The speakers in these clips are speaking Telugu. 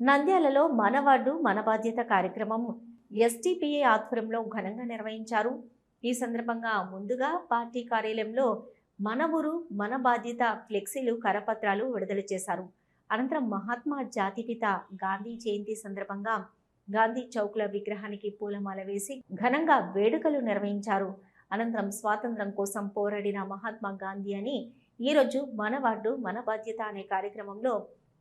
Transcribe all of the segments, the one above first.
నంద్యాలలో మనవాడు మన బాధ్యత కార్యక్రమం ఎస్టీపీఏ ఆధ్వర్యంలో ఘనంగా నిర్వహించారు. ఈ సందర్భంగా ముందుగా పార్టీ కార్యాలయంలో మన ఊరు మన బాధ్యత ఫ్లెక్సీలు కరపత్రాలు విడుదల చేశారు. అనంతరం మహాత్మా జాతిపిత గాంధీ జయంతి సందర్భంగా గాంధీ చౌక్ల విగ్రహానికి పూలమాల వేసి ఘనంగా వేడుకలు నిర్వహించారు. అనంతరం స్వాతంత్రం కోసం పోరాడిన మహాత్మా గాంధీ అని ఈరోజు మన వార్డు మన బాధ్యత అనే కార్యక్రమంలో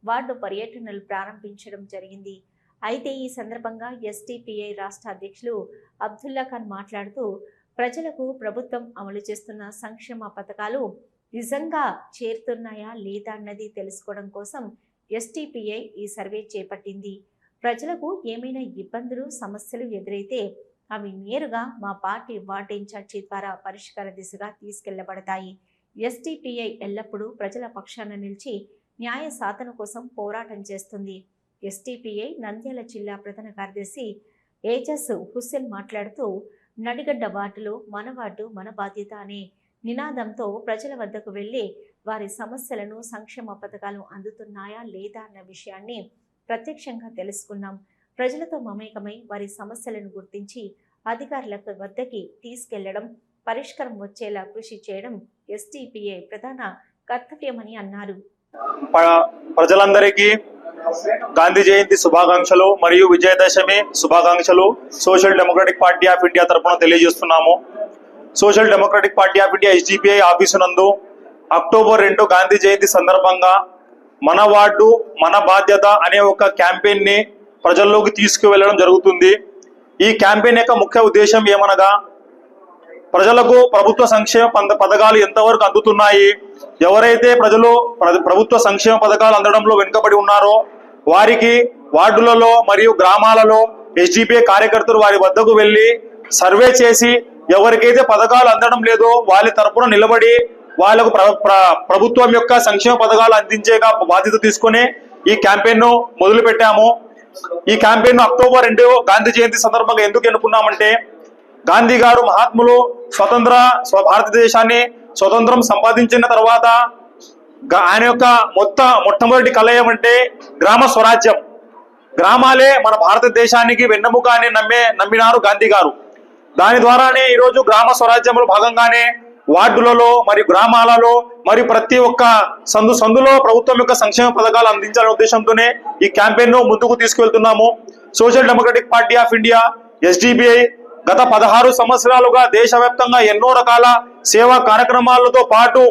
వార్డు పర్యటనలు ప్రారంభించడం జరిగింది. అయితే ఈ సందర్భంగా ఎస్టీపీఐ రాష్ట్ర అధ్యక్షులు అబ్దుల్లా ఖాన్ మాట్లాడుతూ ప్రజలకు ప్రభుత్వం అమలు చేస్తున్న సంక్షేమ పథకాలు నిజంగా చేరుతున్నాయా లేదా అన్నది తెలుసుకోవడం కోసం ఎస్టీపీఐ ఈ సర్వే చేపట్టింది. ప్రజలకు ఏమైనా ఇబ్బందులు సమస్యలు ఎదురైతే అవి నేరుగా మా పార్టీ వార్డు ఇన్ఛార్జి ద్వారా పరిష్కార దిశగా తీసుకెళ్ళబడతాయి. ఎస్టీపీఐ ఎల్లప్పుడూ ప్రజల పక్షాన నిలిచి న్యాయ సాధన కోసం పోరాటం చేస్తుంది. ఎస్టీపీఐ నంద్యాల జిల్లా ప్రధాన కార్యదర్శి ఏజస్ హుస్సేన్ మాట్లాడుతూ నడిగడ్డ వార్డులో మన వార్డు మన బాధ్యత అనే నినాదంతో ప్రజల వద్దకు వెళ్ళి వారి సమస్యలను సంక్షేమ పథకాలు అందుతున్నాయా లేదా అన్న విషయాన్ని ప్రత్యక్షంగా తెలుసుకున్నాం. ప్రజలతో మమేకమై వారి సమస్యలను గుర్తించి అధికారులకు వద్దకి తీసుకెళ్ళడం పరిష్కారం వచ్చేలా కృషి చేయడం ఎస్టీపీఏ ప్రధాన కర్తవ్యమని అన్నారు. ప్రజలందరికీ గాంధీ జయంతి శుభాకాంక్షలు మరియు విజయదశమి శుభాకాంక్షలు. Social Democratic Party of India తరఫున తెలియజేస్తున్నాము. Social Democratic Party of India SDPI office నందు అక్టోబర్ రెండు గాంధీ జయంతి సందర్భంగా మన వార్డు మన బాధ్యత అనే ఒక క్యాంపెయిన్ని ప్రజల్లోకి తీసుకువెళ్ళడం జరుగుతుంది. ఈ క్యాంపెయిన్ యొక్క ముఖ్య ఉద్దేశం ఏమనగా ప్రజలకు ప్రభుత్వ సంక్షేమ పంద- పథకాలు ఎంతవరకు అందుతున్నాయి? ఎవరైతే ప్రజలు ప్ర- ప్రభుత్వ సంక్షేమ పథకాలు అందడంలో వెనుకబడి ఉన్నారో వారికి వార్డులలో మరియు గ్రామాలలో ఎస్డిపిఐ కార్యకర్తలు వారి వద్దకు వెళ్ళి సర్వే చేసి ఎవరికైతే పథకాలు అందడం లేదో వాళ్ళ తరపున నిలబడి వాళ్ళకు ప్ర- ప్ర- ప్రభుత్వం యొక్క సంక్షేమ పథకాలు అందించేగా బాధ్యత తీసుకుని ఈ క్యాంపెయిన్ను మొదలు పెట్టాము ఈ క్యాంపెయిన్ను అక్టోబర్ రెండు గాంధీ జయంతి సందర్భంగా ఎందుకు ఎన్నుకున్నామంటే గాంధీ గారు మహాత్ములు స్వతంత్ర స్వ భారతదేశాన్ని స్వతంత్రం సంపాదించిన తర్వాత ఆయన యొక్క మొత్త మొట్టమొదటి కళ ఏమంటే గ్రామ స్వరాజ్యం. గ్రామాలే మన భారతదేశానికి వెన్నెముక అని నమ్మే నమ్మినారు గాంధీ గారు. దాని ద్వారానే ఈరోజు గ్రామ స్వరాజ్యంలో భాగంగానే వార్డులలో మరియు గ్రామాలలో మరి ప్రతి ఒక్క సందు సందులో ప్రభుత్వం యొక్క సంక్షేమ పథకాలు అందించాలనే ఉద్దేశంతోనే ఈ క్యాంపెయిన్ను ముందుకు తీసుకెళ్తున్నాము Social Democratic Party of India SDBI గత పదహారు సంవత్సరాలుగా దేశవ్యాప్తంగా ఎన్నో రకాల సేవా కార్యక్రమాలతో పాటు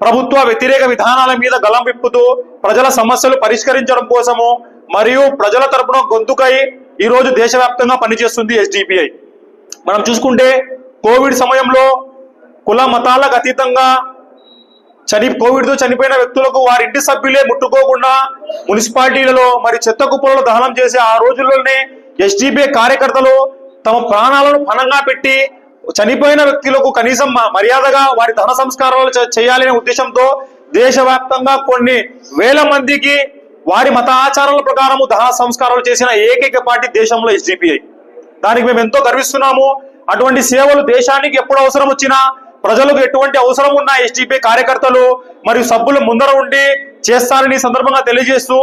ప్రభుత్వ వ్యతిరేక విధానాల మీద గలంపిప్పుతూ ప్రజల సమస్యలు పరిష్కరించడం కోసము మరియు ప్రజల తరపున గొంతుకై ఈ రోజు దేశవ్యాప్తంగా పనిచేస్తుంది ఎస్డిపిఐ. మనం చూసుకుంటే కోవిడ్ సమయంలో కుల మతాలకు అతీతంగా చని కోవిడ్తో చనిపోయిన వ్యక్తులకు వారి ఇంటి సభ్యులే ముట్టుకోకుండా మున్సిపాలిటీలలో మరి చెత్త కుప్పలలో దహనం చేసే ఆ రోజుల్లోనే ఎస్డిపిఐ కార్యకర్తలు తమ ప్రాణాలను పణంగా పెట్టి చనిపోయిన వ్యక్తులకు కనీసం మర్యాదగా వారి దహన సంస్కారాలు చేయాలనే ఉద్దేశంతో దేశవ్యాప్తంగా కొన్ని వేల మందికి వారి మత ఆచారాల ప్రకారము దహన సంస్కారాలు చేసిన ఏకైక పార్టీ దేశంలో ఎస్డిపిఐ దానికి మేము ఎంతో గర్విస్తున్నాము. అటువంటి సేవలు దేశానికి ఎప్పుడు అవసరం వచ్చినా ప్రజలకు ఎటువంటి అవసరం ఉన్న ఎస్డిపిఐ కార్యకర్తలు మరియు సభ్యులు ముందర ఉండి చేస్తారని సందర్భంగా తెలియజేస్తూ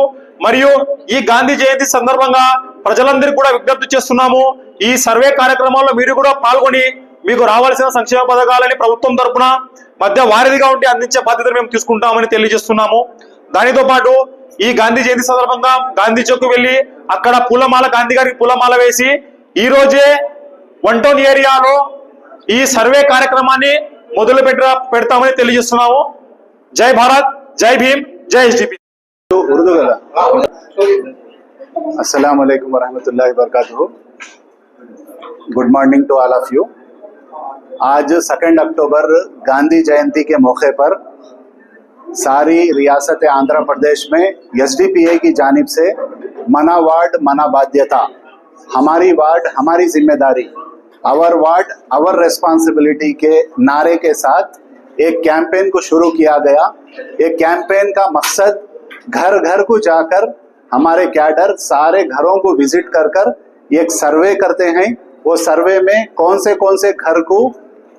మరియు ఈ గాంధీ జయంతి సందర్భంగా ప్రజలందరికీ కూడా విజ్ఞప్తి చేస్తున్నాము. ఈ సర్వే కార్యక్రమాల్లో మీరు కూడా పాల్గొని మీకు రావాల్సిన సంక్షేమ పథకాలని ప్రభుత్వం తరఫున మధ్య వారిదిగా ఉండి అందించే బాధ్యతను మేము తీసుకుంటామని తెలియజేస్తున్నాము. దానితో పాటు ఈ గాంధీ జయంతి సందర్భంగా గాంధీ చౌక్ వెళ్ళి అక్కడ పూలమాల గాంధీ గారికి పూలమాల వేసి ఈ రోజే వన్ టౌన్ ఏరియాలో ఈ సర్వే కార్యక్రమాన్ని మొదలు పెట్ట పెడతామని తెలియజేస్తున్నాము. జై భారత్ జై భీమ్ జై హెచ్డిపి अस्सलाम वालेकुम वरहमतुल्लाहि वबरकातुहू good morning to all of you आज सेकेंड अक्टूबर गांधी जयंती के मौके पर सारी रियासत आंध्र प्रदेश में एस की जानिब से मना वार्ड, मना बाध्यता, हमारी वार्ड, हमारी ज़िम्मेदारी आवर वार्ड आवर रेस्पॉन्सिबिलिटी के नारे के साथ एक कैंपेन को शुरू किया गया। एक कैंपेन का मकसद घर घर को जाकर हमारे कैडर सारे घरों को विज़िट कर कर एक सर्वे करते हैं। वो सर्वे में कौन से कौन से घर को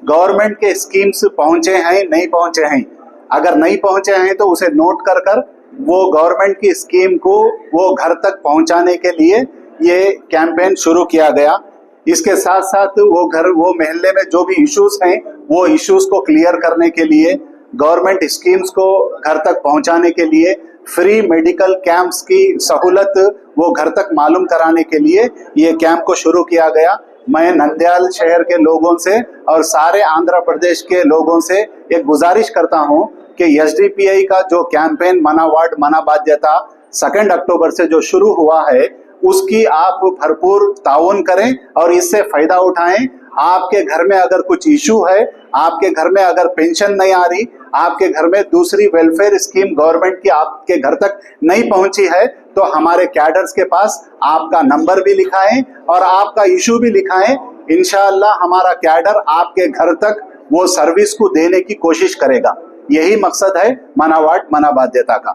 गवर्नमेंट के स्कीम्स पहुँचे हैं, नहीं पहुँचे हैं। अगर नहीं पहुँचे हैं तो उसे नोट कर कर वो गवर्नमेंट की स्कीम को वो घर तक पहुँचाने के लिए ये कैंपेन शुरू किया गया। इसके साथ साथ वो घर, वो महल्ले में जो भी इश्यूज़ हैं, वो इश्यूज़ को क्लियर करने के लिए, गवर्नमेंट स्कीम्स को घर तक पहुँचाने के लिए फ्री मेडिकल कैंप्स की सहूलत वो घर तक मालूम कराने के लिए ये कैंप को शुरू किया गया। मैं नंदयाल शहर के लोगों से और सारे आंध्र प्रदेश के लोगों से एक गुजारिश करता हूँ कि एसडीपीआई का जो कैंपेन मना वार्ड, मना बाध्यता सेकेंड अक्टूबर से जो शुरू हुआ है, उसकी आप भरपूर ताउन करें और इससे फ़ायदा उठाएँ। आपके घर में अगर कुछ इशू है, आपके घर में अगर पेंशन नहीं आ रही आपके घर में दूसरी वेलफेयर स्कीम गवर्नमेंट की आपके घर तक नहीं पहुँची है तो हमारे कैडर्स के पास आपका नंबर भी लिखाएँ और आपका इशू भी लिखाएँ। इनशाला हमारा कैडर आपके घर तक वो सर्विस को देने की कोशिश करेगा। यही मकसद है मना वार्ड मना बाध्यता का।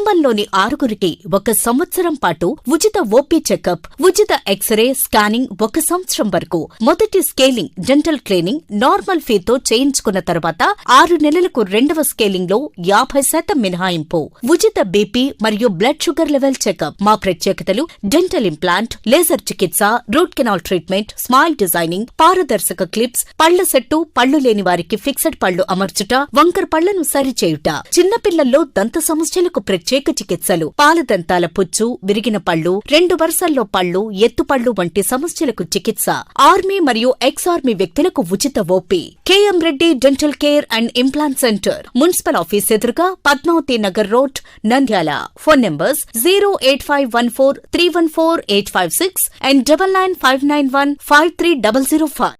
కుటుంబంలోని ఆరుగురికి ఒక సంవత్సరం పాటు ఉచిత ఓపీ చెకప్ ఉచిత ఎక్స్రే స్కానింగ్ ఒక సంవత్సరం వరకు. మొదటి స్కేలింగ్ డెంటల్ క్లీనింగ్ నార్మల్ ఫీతో చేయించుకున్న తర్వాత ఆరు నెలలకు రెండవ స్కేలింగ్లో యాభై శాతం మినహాయింపు. ఉచిత బీపీ మరియు బ్లడ్ షుగర్ లెవెల్ చెకప్. మా ప్రత్యేకతలు డెంటల్ ఇంప్లాంట్ లేజర్ చికిత్స root canal treatment smile designing పారదర్శక క్లిప్స్ పళ్ళ సెట్టు పళ్ళు లేని వారికి ఫిక్సెడ్ పళ్ళు అమర్చుట వంకర పళ్ళను సరిచేయుట. చిన్నపిల్లల్లో దంత సమస్యలకు ప్రత్యేక చికిత్సలు పాలదంతాల పుచ్చు విరిగిన పళ్ళు రెండు వరుసల్లో పళ్ళు ఎత్తుపళ్ళు వంటి సమస్యలకు చికిత్స. ఆర్మీ మరియు ఎక్స్ ఆర్మీ వ్యక్తులకు ఉచిత OP KM Reddy dental care and implant centre municipal office ఎదురుగా Padmavathi Nagar road Nandyal. Phone numbers zero eight five one four three one four eight five six and double nine five nine one five three double zero five.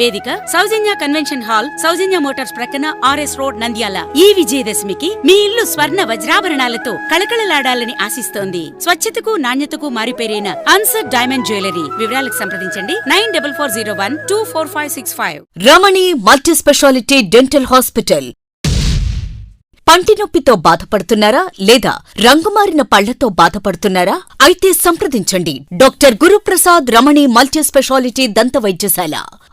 వేదిక Soujanya convention hall Soujanya motors ప్రక్కన ఆర్ఎస్ రోడ్ నంద్యాల. ఈ విజయదశమికి మీ ఇల్లు స్వర్ణ వజ్రాభరణాలతో కళకళలాడాలని ఆశిస్తోంది. స్వచ్ఛతకు నాణ్యతకు మారిపేరైన అన్సర్ డైమండ్ జ్యువెలరీ. వివరాలకు సంప్రదించండి nine double four zero one two four five six five. Ramani multi speciality dental hospital. పంటి నొప్పితో బాధపడుతున్నారా లేదా రంగుమారిన పళ్ళతో బాధపడుతున్నారా? అయితే సంప్రదించండి. Doctor Guruprasad Ramani multi speciality దంత వైద్యశాల